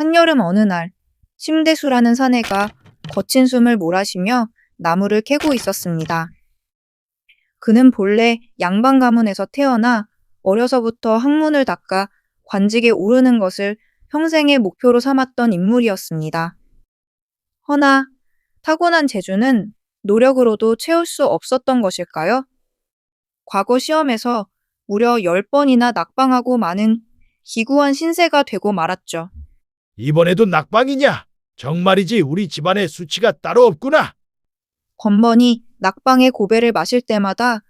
한여름 어느 날 심대수라는 사내가 거친 숨을 몰아쉬며 나무를 캐고 있었습니다. 그는 본래 양반 가문에서 태어나 어려서부터 학문을 닦아 관직에 오르는 것을 평생의 목표로 삼았던 인물이었습니다. 허나 타고난 재주는 노력으로도 채울 수 없었던 것일까요? 과거 시험에서 무려 10번이나 낙방하고 많은 기구한 신세가 되고 말았죠. 이번에도 낙방이냐? 정말이지 우리 집안에 수치가 따로 없구나. 번번이 낙방의 고배를 마실 때마다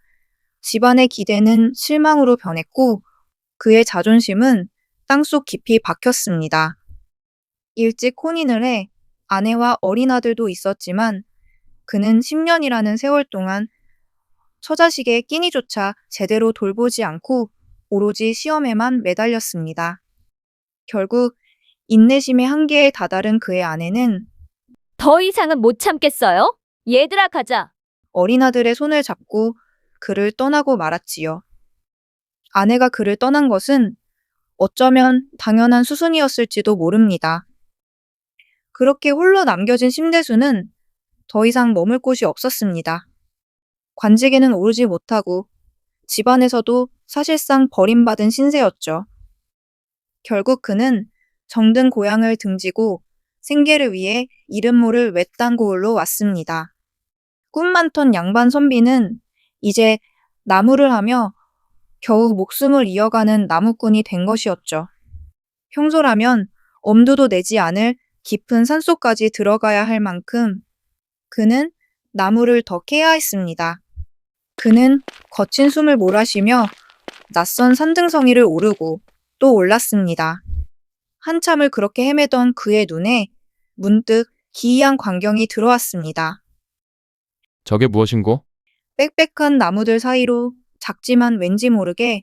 집안의 기대는 실망으로 변했고 그의 자존심은 땅속 깊이 박혔습니다. 일찍 혼인을 해 아내와 어린 아들도 있었지만 그는 10년이라는 세월 동안 처자식의 끼니조차 제대로 돌보지 않고 오로지 시험에만 매달렸습니다. 결국 인내심의 한계에 다다른 그의 아내는 더 이상은 못 참겠어요? 얘들아 가자. 어린 아들의 손을 잡고 그를 떠나고 말았지요. 아내가 그를 떠난 것은 어쩌면 당연한 수순이었을지도 모릅니다. 그렇게 홀로 남겨진 심대수는 더 이상 머물 곳이 없었습니다. 관직에는 오르지 못하고 집안에서도 사실상 버림받은 신세였죠. 결국 그는 정든 고향을 등지고 생계를 위해 이름 모를 외딴 고을로 왔습니다. 꿈 많던 양반 선비는 이제 나무를 하며 겨우 목숨을 이어가는 나무꾼이 된 것이었죠. 평소라면 엄두도 내지 않을 깊은 산속까지 들어가야 할 만큼 그는 나무를 더 캐야 했습니다. 그는 거친 숨을 몰아쉬며 낯선 산등성이를 오르고 또 올랐습니다. 한참을 그렇게 헤매던 그의 눈에 문득 기이한 광경이 들어왔습니다. 저게 무엇인고? 빽빽한 나무들 사이로 작지만 왠지 모르게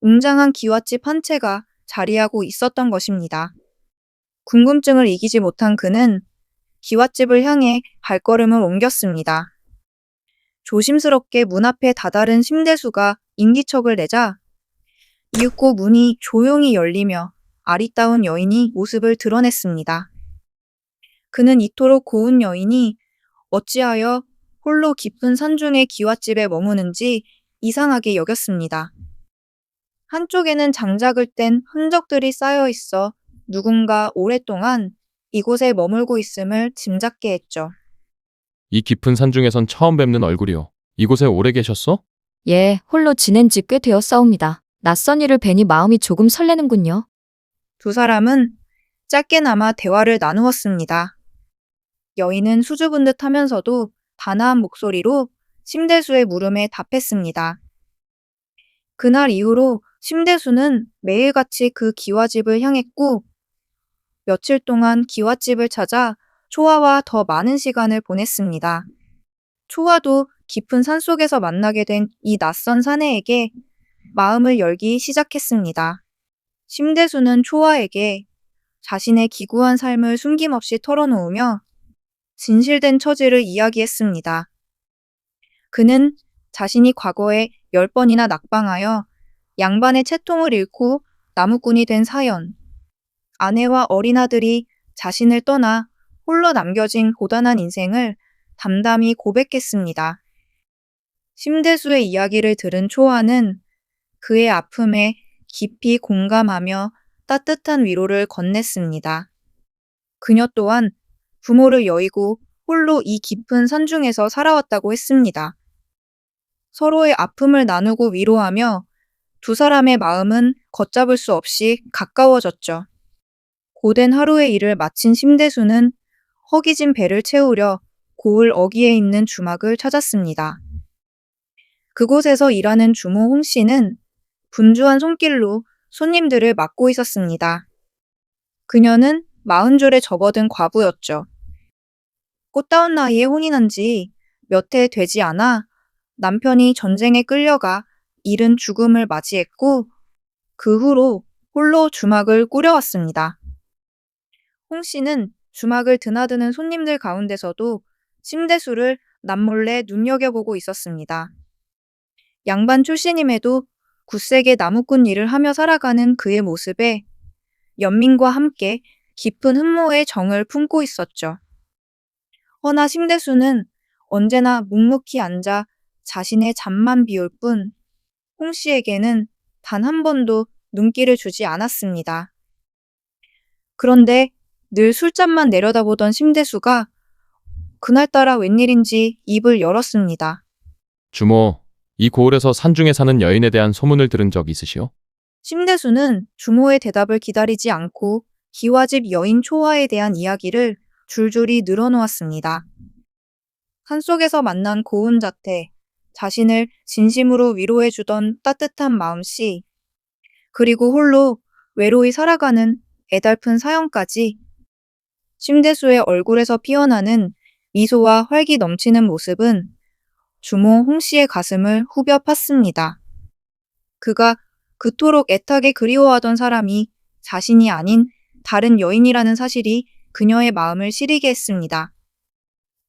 웅장한 기와집 한 채가 자리하고 있었던 것입니다. 궁금증을 이기지 못한 그는 기와집을 향해 발걸음을 옮겼습니다. 조심스럽게 문 앞에 다다른 심대수가 인기척을 내자 이윽고 문이 조용히 열리며 아리따운 여인이 모습을 드러냈습니다. 그는 이토록 고운 여인이 어찌하여 홀로 깊은 산중의 기와집에 머무는지 이상하게 여겼습니다. 한쪽에는 장작을 뗀 흔적들이 쌓여 있어 누군가 오랫동안 이곳에 머물고 있음을 짐작게 했죠. 이 깊은 산중에선 처음 뵙는 얼굴이요. 이곳에 오래 계셨어? 예, 홀로 지낸 지 꽤 되었사옵니다. 낯선 일을 뵈니 마음이 조금 설레는군요. 두 사람은 짧게나마 대화를 나누었습니다. 여인은 수줍은 듯 하면서도 단아한 목소리로 심대수의 물음에 답했습니다. 그날 이후로 심대수는 매일같이 그 기와집을 향했고 며칠 동안 기와집을 찾아 초아와 더 많은 시간을 보냈습니다. 초아도 깊은 산속에서 만나게 된 이 낯선 사내에게 마음을 열기 시작했습니다. 심대수는 초아에게 자신의 기구한 삶을 숨김없이 털어놓으며 진실된 처지를 이야기했습니다. 그는 자신이 과거에 열 번이나 낙방하여 양반의 채통을 잃고 나무꾼이 된 사연, 아내와 어린아들이 자신을 떠나 홀로 남겨진 고단한 인생을 담담히 고백했습니다. 심대수의 이야기를 들은 초아는 그의 아픔에 깊이 공감하며 따뜻한 위로를 건넸습니다. 그녀 또한 부모를 여의고 홀로 이 깊은 산중에서 살아왔다고 했습니다. 서로의 아픔을 나누고 위로하며 두 사람의 마음은 걷잡을 수 없이 가까워졌죠. 고된 하루의 일을 마친 심대수는 허기진 배를 채우려 고을 어귀에 있는 주막을 찾았습니다. 그곳에서 일하는 주모 홍 씨는 분주한 손길로 손님들을 맡고 있었습니다. 그녀는 마흔 줄에 접어든 과부였죠. 꽃다운 나이에 혼인한 지 몇 해 되지 않아 남편이 전쟁에 끌려가 이른 죽음을 맞이했고 그 후로 홀로 주막을 꾸려왔습니다. 홍 씨는 주막을 드나드는 손님들 가운데서도 심대수를 남몰래 눈여겨보고 있었습니다. 양반 출신임에도 굳세게 나무꾼 일을 하며 살아가는 그의 모습에 연민과 함께 깊은 흠모의 정을 품고 있었죠. 허나 심대수는 언제나 묵묵히 앉아 자신의 잠만 비울 뿐, 홍 씨에게는 단 한 번도 눈길을 주지 않았습니다. 그런데 늘 술잔만 내려다보던 심대수가 그날따라 웬일인지 입을 열었습니다. 주모, 이 고을에서 산중에 사는 여인에 대한 소문을 들은 적 있으시오? 심대수는 주모의 대답을 기다리지 않고 기와집 여인 초화에 대한 이야기를 줄줄이 늘어놓았습니다. 산속에서 만난 고운 자태, 자신을 진심으로 위로해주던 따뜻한 마음씨, 그리고 홀로 외로이 살아가는 애달픈 사연까지 심대수의 얼굴에서 피어나는 미소와 활기 넘치는 모습은 주모 홍 씨의 가슴을 후벼 팠습니다. 그가 그토록 애타게 그리워하던 사람이 자신이 아닌 다른 여인이라는 사실이 그녀의 마음을 시리게 했습니다.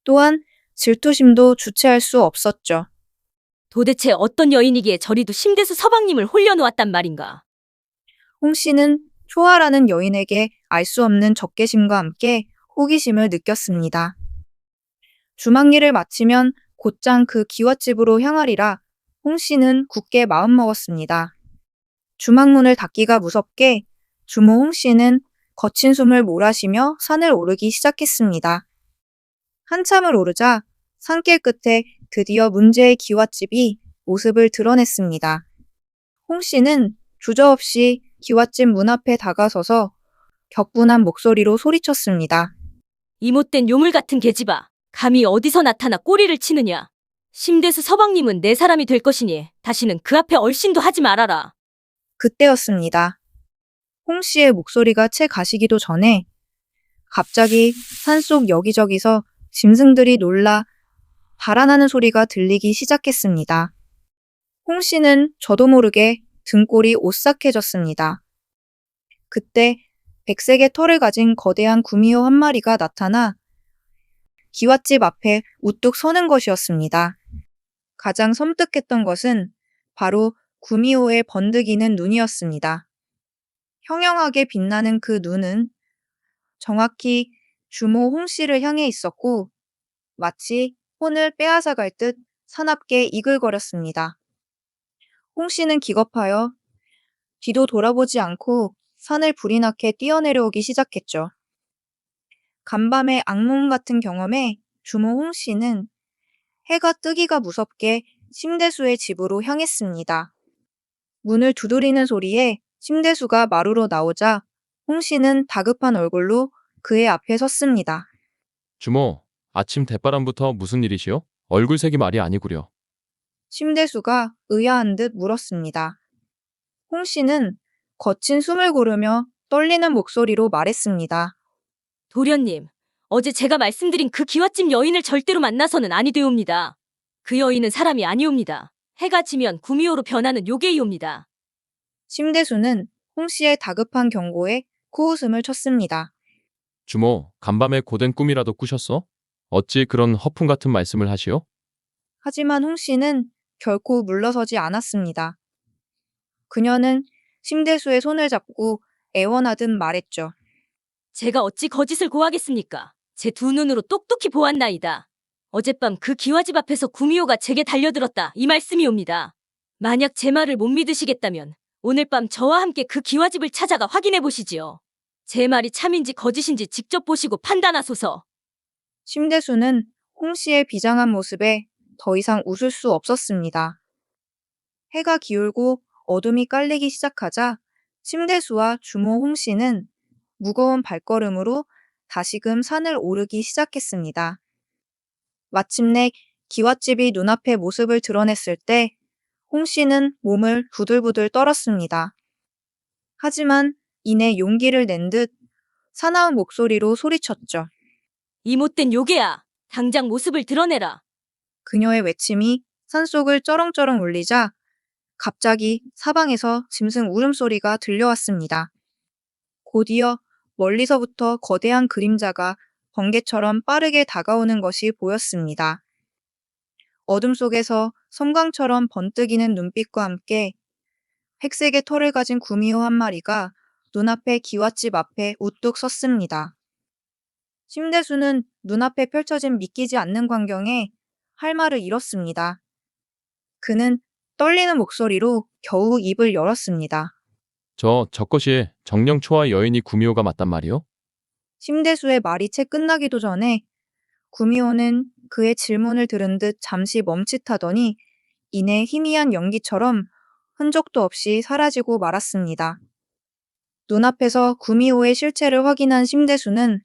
또한 질투심도 주체할 수 없었죠. 도대체 어떤 여인이기에 저리도 심대수 서방님을 홀려놓았단 말인가? 홍 씨는 초아라는 여인에게 알 수 없는 적개심과 함께 호기심을 느꼈습니다. 주막일을 마치면 곧장 그 기와집으로 향하리라 홍 씨는 굳게 마음먹었습니다. 주막문을 닫기가 무섭게 주모 홍 씨는 거친 숨을 몰아쉬며 산을 오르기 시작했습니다. 한참을 오르자 산길 끝에 드디어 문제의 기와집이 모습을 드러냈습니다. 홍 씨는 주저없이 기와집 문 앞에 다가서서 격분한 목소리로 소리쳤습니다. 이 못된 요물 같은 계집아, 감히 어디서 나타나 꼬리를 치느냐? 심대수 서방님은 내 사람이 될 것이니 다시는 그 앞에 얼씬도 하지 말아라. 그때였습니다. 홍 씨의 목소리가 채 가시기도 전에 갑자기 산속 여기저기서 짐승들이 놀라 달아나는 소리가 들리기 시작했습니다. 홍 씨는 저도 모르게 등골이 오싹해졌습니다. 그때 백색의 털을 가진 거대한 구미호 한 마리가 나타나 기와집 앞에 우뚝 서는 것이었습니다. 가장 섬뜩했던 것은 바로 구미호의 번득이는 눈이었습니다. 형형하게 빛나는 그 눈은 정확히 주모 홍 씨를 향해 있었고 마치 혼을 빼앗아갈 듯 사납게 이글거렸습니다. 홍 씨는 기겁하여 뒤도 돌아보지 않고 산을 불이 나게 뛰어내려오기 시작했죠. 간밤의 악몽 같은 경험에 주모 홍 씨는 해가 뜨기가 무섭게 심대수의 집으로 향했습니다. 문을 두드리는 소리에 심대수가 마루로 나오자 홍 씨는 다급한 얼굴로 그의 앞에 섰습니다. 주모, 아침 대바람부터 무슨 일이시오? 얼굴색이 말이 아니구려. 심대수가 의아한 듯 물었습니다. 홍 씨는 거친 숨을 고르며 떨리는 목소리로 말했습니다. 도련님, 어제 제가 말씀드린 그 기와집 여인을 절대로 만나서는 아니 되옵니다. 그 여인은 사람이 아니옵니다. 해가 지면 구미호로 변하는 요괴이옵니다. 심대수는 홍 씨의 다급한 경고에 코웃음을 쳤습니다. 주모, 간밤에 고된 꿈이라도 꾸셨어? 어찌 그런 허풍 같은 말씀을 하시오? 하지만 홍 씨는 결코 물러서지 않았습니다. 그녀는 심대수의 손을 잡고 애원하듯 말했죠. 제가 어찌 거짓을 고하겠습니까? 제 두 눈으로 똑똑히 보았나이다. 어젯밤 그 기와집 앞에서 구미호가 제게 달려들었다. 이 말씀이옵니다. 만약 제 말을 못 믿으시겠다면 오늘 밤 저와 함께 그 기와집을 찾아가 확인해 보시지요. 제 말이 참인지 거짓인지 직접 보시고 판단하소서. 심대수는 홍 씨의 비장한 모습에 더 이상 웃을 수 없었습니다. 해가 기울고 어둠이 깔리기 시작하자 심대수와 주모 홍 씨는 무거운 발걸음으로 다시금 산을 오르기 시작했습니다. 마침내 기와집이 눈앞에 모습을 드러냈을 때 홍 씨는 몸을 부들부들 떨었습니다. 하지만 이내 용기를 낸 듯 사나운 목소리로 소리쳤죠. 이 못된 요괴야. 당장 모습을 드러내라. 그녀의 외침이 산속을 쩌렁쩌렁 울리자 갑자기 사방에서 짐승 울음소리가 들려왔습니다. 곧이어 멀리서부터 거대한 그림자가 번개처럼 빠르게 다가오는 것이 보였습니다. 어둠 속에서 섬광처럼 번뜩이는 눈빛과 함께 백색의 털을 가진 구미호 한 마리가 눈앞의 기와집 앞에 우뚝 섰습니다. 심대수는 눈앞에 펼쳐진 믿기지 않는 광경에 할 말을 잃었습니다. 그는 떨리는 목소리로 겨우 입을 열었습니다. 저, 저것이 정령 초와 여인이 구미호가 맞단 말이요? 심대수의 말이 채 끝나기도 전에 구미호는 그의 질문을 들은 듯 잠시 멈칫하더니 이내 희미한 연기처럼 흔적도 없이 사라지고 말았습니다. 눈앞에서 구미호의 실체를 확인한 심대수는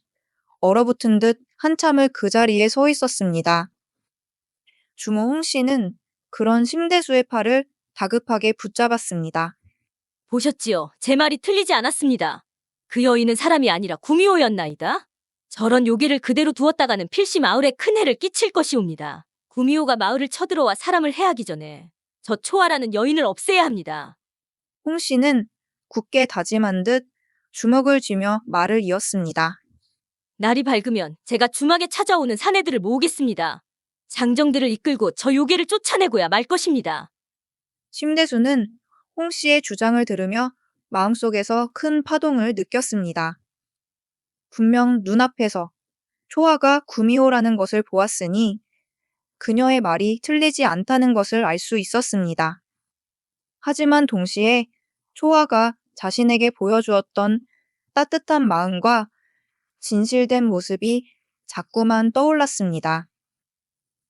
얼어붙은 듯 한참을 그 자리에 서 있었습니다. 주모 홍 씨는 그런 심대수의 팔을 다급하게 붙잡았습니다. 보셨지요? 제 말이 틀리지 않았습니다. 그 여인은 사람이 아니라 구미호였나이다. 저런 요괴를 그대로 두었다가는 필시 마을에 큰 해를 끼칠 것이옵니다. 구미호가 마을을 쳐들어와 사람을 해하기 전에 저 초아라는 여인을 없애야 합니다. 홍 씨는 굳게 다짐한 듯 주먹을 쥐며 말을 이었습니다. 날이 밝으면 제가 주막에 찾아오는 사내들을 모으겠습니다. 장정들을 이끌고 저 요괴를 쫓아내고야 말 것입니다. 심대수는 홍 씨의 주장을 들으며 마음속에서 큰 파동을 느꼈습니다. 분명 눈앞에서 초아가 구미호라는 것을 보았으니 그녀의 말이 틀리지 않다는 것을 알 수 있었습니다. 하지만 동시에 초아가 자신에게 보여주었던 따뜻한 마음과 진실된 모습이 자꾸만 떠올랐습니다.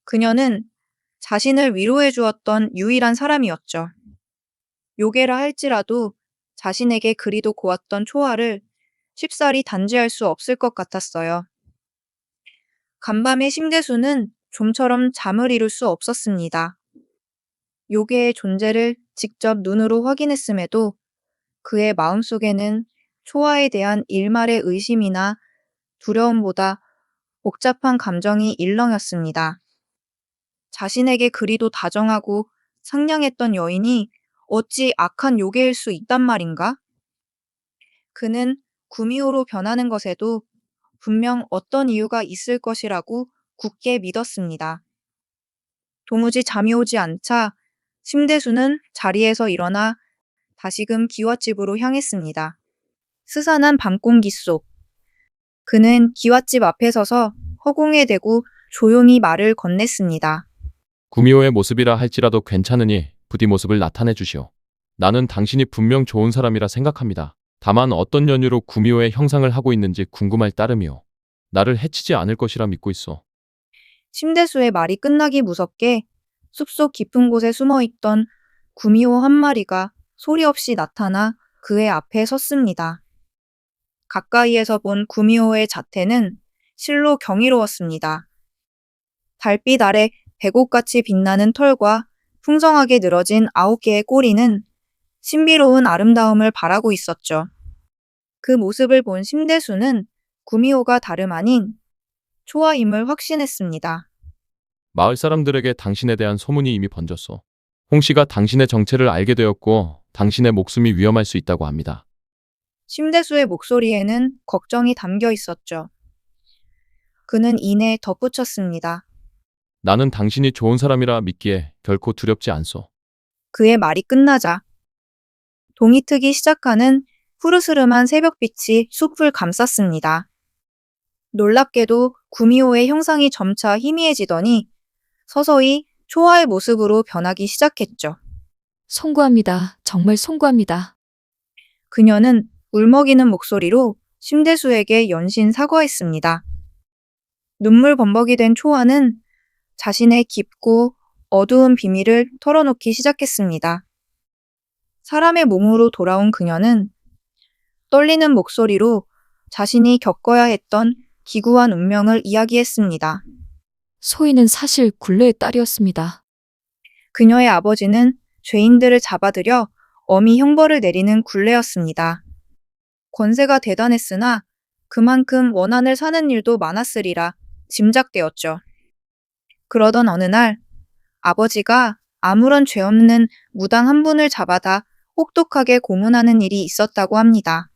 그녀는 자신을 위로해 주었던 유일한 사람이었죠. 요괴라 할지라도 자신에게 그리도 고왔던 초아를 쉽사리 단죄할 수 없을 것 같았어요. 간밤의 심대수는 좀처럼 잠을 이룰 수 없었습니다. 요괴의 존재를 직접 눈으로 확인했음에도 그의 마음속에는 초아에 대한 일말의 의심이나 두려움보다 복잡한 감정이 일렁였습니다. 자신에게 그리도 다정하고 상냥했던 여인이 어찌 악한 요괴일 수 있단 말인가? 그는 구미호로 변하는 것에도 분명 어떤 이유가 있을 것이라고 굳게 믿었습니다. 도무지 잠이 오지 않자 심대수는 자리에서 일어나 다시금 기와집으로 향했습니다. 스산한 밤공기 속 그는 기와집 앞에 서서 허공에 대고 조용히 말을 건넸습니다. 구미호의 모습이라 할지라도 괜찮으니 부디 모습을 나타내 주시오. 나는 당신이 분명 좋은 사람이라 생각합니다. 다만 어떤 연유로 구미호의 형상을 하고 있는지 궁금할 따름이오. 나를 해치지 않을 것이라 믿고 있어. 심대수의 말이 끝나기 무섭게 숲속 깊은 곳에 숨어 있던 구미호 한 마리가 소리 없이 나타나 그의 앞에 섰습니다. 가까이에서 본 구미호의 자태는 실로 경이로웠습니다. 달빛 아래 백옥같이 빛나는 털과 풍성하게 늘어진 아홉 개의 꼬리는 신비로운 아름다움을 바라고 있었죠. 그 모습을 본 심대수는 구미호가 다름 아닌 초아임을 확신했습니다. 마을 사람들에게 당신에 대한 소문이 이미 번졌어. 홍 씨가 당신의 정체를 알게 되었고 당신의 목숨이 위험할 수 있다고 합니다. 심대수의 목소리에는 걱정이 담겨 있었죠. 그는 이내 덧붙였습니다. 나는 당신이 좋은 사람이라 믿기에 결코 두렵지 않소. 그의 말이 끝나자 동이 트기 시작하는 푸르스름한 새벽빛이 숲을 감쌌습니다. 놀랍게도 구미호의 형상이 점차 희미해지더니 서서히 초아의 모습으로 변하기 시작했죠. 송구합니다. 정말 송구합니다. 그녀는 울먹이는 목소리로 심대수에게 연신 사과했습니다. 눈물 범벅이 된 초아는 자신의 깊고 어두운 비밀을 털어놓기 시작했습니다. 사람의 몸으로 돌아온 그녀는 떨리는 목소리로 자신이 겪어야 했던 기구한 운명을 이야기했습니다. 소희는 사실 굴레의 딸이었습니다. 그녀의 아버지는 죄인들을 잡아들여 엄히 형벌을 내리는 굴레였습니다. 권세가 대단했으나 그만큼 원한을 사는 일도 많았으리라 짐작되었죠. 그러던 어느 날 아버지가 아무런 죄 없는 무당 한 분을 잡아다 혹독하게 고문하는 일이 있었다고 합니다.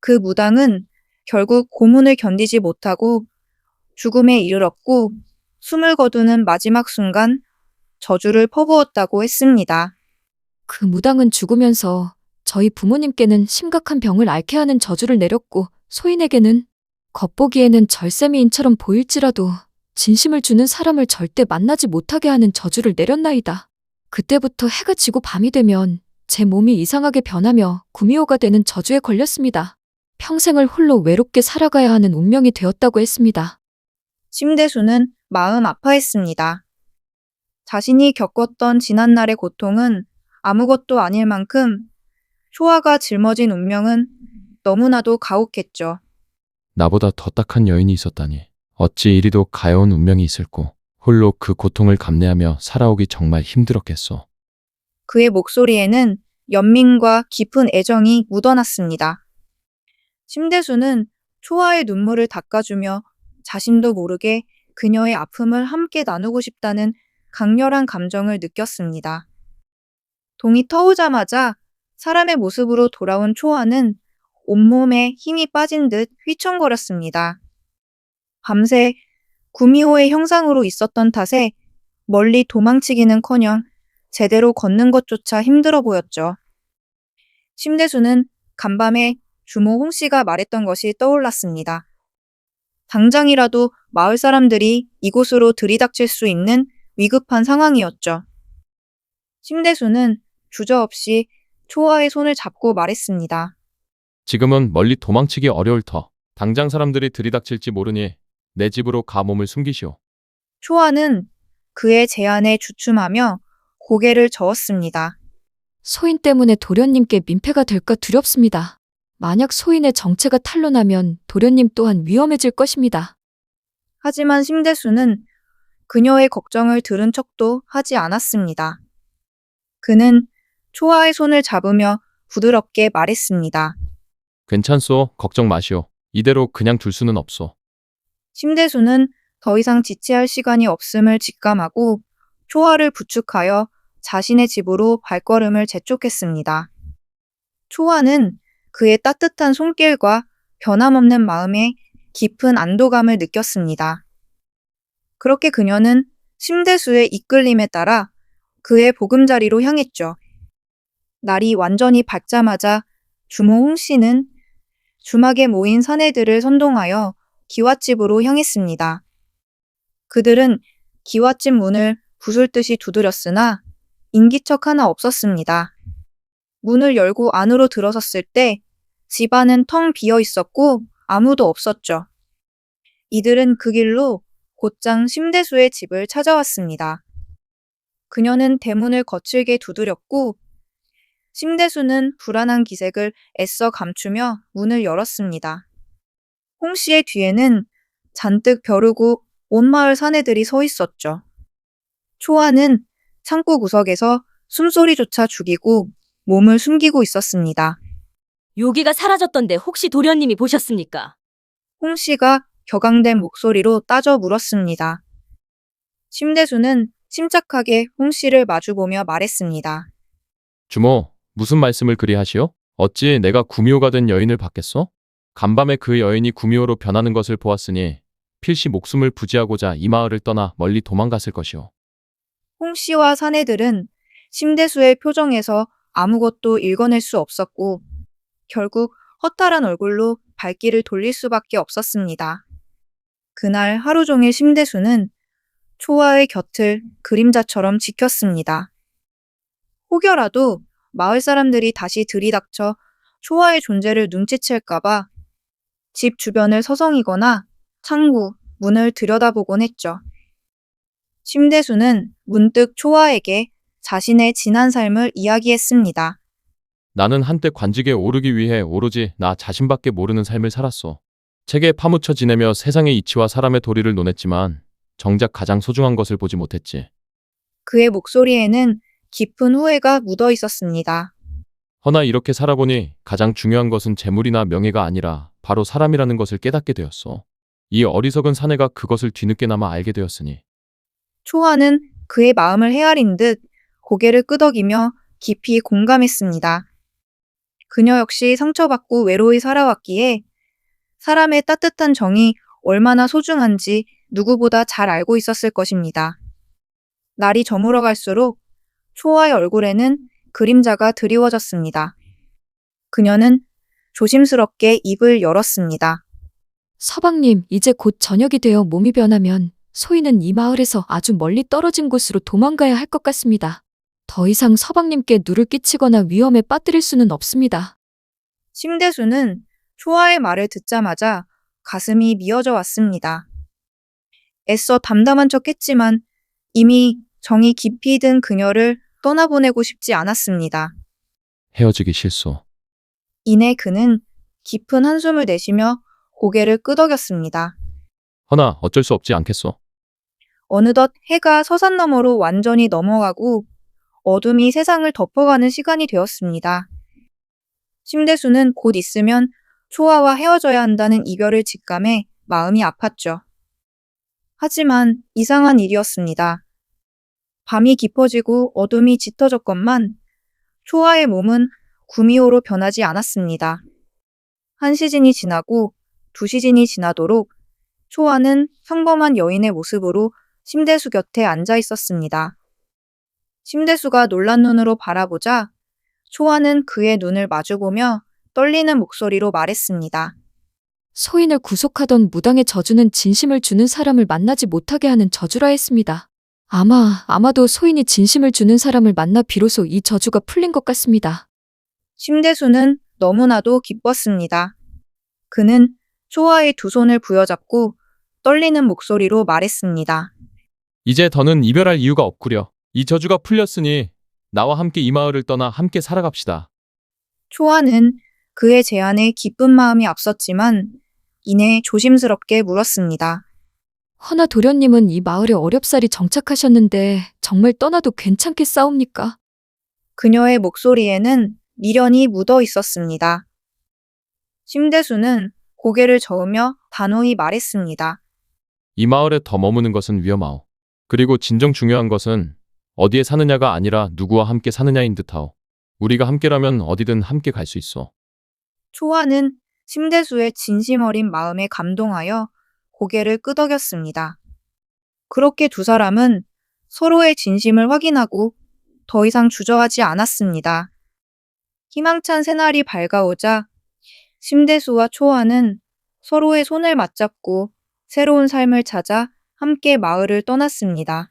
그 무당은 결국 고문을 견디지 못하고 죽음에 이르렀고 숨을 거두는 마지막 순간 저주를 퍼부었다고 했습니다. 그 무당은 죽으면서 저희 부모님께는 심각한 병을 앓게 하는 저주를 내렸고 소인에게는 겉보기에는 절세미인처럼 보일지라도 진심을 주는 사람을 절대 만나지 못하게 하는 저주를 내렸나이다. 그때부터 해가 지고 밤이 되면 제 몸이 이상하게 변하며 구미호가 되는 저주에 걸렸습니다. 평생을 홀로 외롭게 살아가야 하는 운명이 되었다고 했습니다. 심대수는 마음 아파했습니다. 자신이 겪었던 지난날의 고통은 아무것도 아닐 만큼 초아가 짊어진 운명은 너무나도 가혹했죠. 나보다 더 딱한 여인이 있었다니. 어찌 이리도 가여운 운명이 있을꼬. 홀로 그 고통을 감내하며 살아오기 정말 힘들었겠소. 그의 목소리에는 연민과 깊은 애정이 묻어났습니다. 심대수는 초아의 눈물을 닦아주며 자신도 모르게 그녀의 아픔을 함께 나누고 싶다는 강렬한 감정을 느꼈습니다. 동이 터오자마자 사람의 모습으로 돌아온 초아는 온몸에 힘이 빠진 듯 휘청거렸습니다. 밤새 구미호의 형상으로 있었던 탓에 멀리 도망치기는커녕 제대로 걷는 것조차 힘들어 보였죠. 심대수는 간밤에 주모 홍 씨가 말했던 것이 떠올랐습니다. 당장이라도 마을 사람들이 이곳으로 들이닥칠 수 있는 위급한 상황이었죠. 심대수는 주저없이 초아의 손을 잡고 말했습니다. 지금은 멀리 도망치기 어려울 터. 당장 사람들이 들이닥칠지 모르니 내 집으로 가 몸을 숨기시오. 초아는 그의 제안에 주춤하며 고개를 저었습니다. 소인 때문에 도련님께 민폐가 될까 두렵습니다. 만약 소인의 정체가 탄로나면 도련님 또한 위험해질 것입니다. 하지만 심대수는 그녀의 걱정을 들은 척도 하지 않았습니다. 그는 초아의 손을 잡으며 부드럽게 말했습니다. 괜찮소. 걱정 마시오. 이대로 그냥 둘 수는 없소. 심대수는 더 이상 지체할 시간이 없음을 직감하고 초아를 부축하여 자신의 집으로 발걸음을 재촉했습니다. 초아는 그의 따뜻한 손길과 변함없는 마음에 깊은 안도감을 느꼈습니다. 그렇게 그녀는 심대수의 이끌림에 따라 그의 보금자리로 향했죠. 날이 완전히 밝자마자 주모 홍 씨는 주막에 모인 사내들을 선동하여 기와집으로 향했습니다. 그들은 기와집 문을 부술 듯이 두드렸으나 인기척 하나 없었습니다. 문을 열고 안으로 들어섰을 때 집안은 텅 비어 있었고 아무도 없었죠. 이들은 그 길로 곧장 심대수의 집을 찾아왔습니다. 그녀는 대문을 거칠게 두드렸고 심대수는 불안한 기색을 애써 감추며 문을 열었습니다. 홍 씨의 뒤에는 잔뜩 벼르고 온 마을 사내들이 서 있었죠. 초아는 창고 구석에서 숨소리조차 죽이고 몸을 숨기고 있었습니다. 요기가 사라졌던데 혹시 도련님이 보셨습니까? 홍 씨가 격앙된 목소리로 따져 물었습니다. 심대수는 침착하게 홍 씨를 마주보며 말했습니다. 주모, 무슨 말씀을 그리 하시오? 어찌 내가 구미호가 된 여인을 받겠소? 간밤에 그 여인이 구미호로 변하는 것을 보았으니 필시 목숨을 부지하고자 이 마을을 떠나 멀리 도망갔을 것이오. 홍 씨와 사내들은 심대수의 표정에서 아무것도 읽어낼 수 없었고 결국 허탈한 얼굴로 발길을 돌릴 수밖에 없었습니다. 그날 하루 종일 심대수는 초아의 곁을 그림자처럼 지켰습니다. 혹여라도 마을 사람들이 다시 들이닥쳐 초아의 존재를 눈치챌까봐 집 주변을 서성이거나 창구, 문을 들여다보곤 했죠. 심대수는 문득 초아에게 자신의 지난 삶을 이야기했습니다. 나는 한때 관직에 오르기 위해 오로지 나 자신밖에 모르는 삶을 살았소. 책에 파묻혀 지내며 세상의 이치와 사람의 도리를 논했지만 정작 가장 소중한 것을 보지 못했지. 그의 목소리에는 깊은 후회가 묻어 있었습니다. 허나 이렇게 살아보니 가장 중요한 것은 재물이나 명예가 아니라 바로 사람이라는 것을 깨닫게 되었소. 이 어리석은 사내가 그것을 뒤늦게나마 알게 되었으니 초아는 그의 마음을 헤아린 듯 고개를 끄덕이며 깊이 공감했습니다. 그녀 역시 상처받고 외로이 살아왔기에 사람의 따뜻한 정이 얼마나 소중한지 누구보다 잘 알고 있었을 것입니다. 날이 저물어 갈수록 초아의 얼굴에는 그림자가 드리워졌습니다. 그녀는 조심스럽게 입을 열었습니다. 서방님, 이제 곧 저녁이 되어 몸이 변하면 소희는 이 마을에서 아주 멀리 떨어진 곳으로 도망가야 할 것 같습니다. 더 이상 서방님께 누를 끼치거나 위험에 빠뜨릴 수는 없습니다. 심대수는 초아의 말을 듣자마자 가슴이 미어져 왔습니다. 애써 담담한 척 했지만 이미 정이 깊이 든 그녀를 떠나보내고 싶지 않았습니다. 헤어지기 실소. 이내 그는 깊은 한숨을 내쉬며 고개를 끄덕였습니다. 허나 어쩔 수 없지 않겠소. 어느덧 해가 서산 너머로 완전히 넘어가고 어둠이 세상을 덮어가는 시간이 되었습니다. 심대수는 곧 있으면 초아와 헤어져야 한다는 이별을 직감해 마음이 아팠죠. 하지만 이상한 일이었습니다. 밤이 깊어지고 어둠이 짙어졌건만 초아의 몸은 구미호로 변하지 않았습니다. 한 시즌이 지나고 두 시즌이 지나도록 초아는 평범한 여인의 모습으로 심대수 곁에 앉아 있었습니다. 심대수가 놀란 눈으로 바라보자 초아는 그의 눈을 마주보며 떨리는 목소리로 말했습니다. 소인을 구속하던 무당의 저주는 진심을 주는 사람을 만나지 못하게 하는 저주라 했습니다. 아마, 아마도 소인이 진심을 주는 사람을 만나 비로소 이 저주가 풀린 것 같습니다. 심대수는 너무나도 기뻤습니다. 그는 초아의 두 손을 부여잡고 떨리는 목소리로 말했습니다. 이제 더는 이별할 이유가 없구려. 이 저주가 풀렸으니 나와 함께 이 마을을 떠나 함께 살아갑시다. 초아는 그의 제안에 기쁜 마음이 앞섰지만 이내 조심스럽게 물었습니다. 허나 도련님은 이 마을에 어렵사리 정착하셨는데 정말 떠나도 괜찮겠사옵니까? 그녀의 목소리에는 미련이 묻어 있었습니다. 심대수는 고개를 저으며 단호히 말했습니다. 이 마을에 더 머무는 것은 위험하오. 그리고 진정 중요한 것은 어디에 사느냐가 아니라 누구와 함께 사느냐인 듯하오. 우리가 함께라면 어디든 함께 갈 수 있어. 초아는 심대수의 진심 어린 마음에 감동하여 고개를 끄덕였습니다. 그렇게 두 사람은 서로의 진심을 확인하고 더 이상 주저하지 않았습니다. 희망찬 새날이 밝아오자 심대수와 초아는 서로의 손을 맞잡고 새로운 삶을 찾아 함께 마을을 떠났습니다.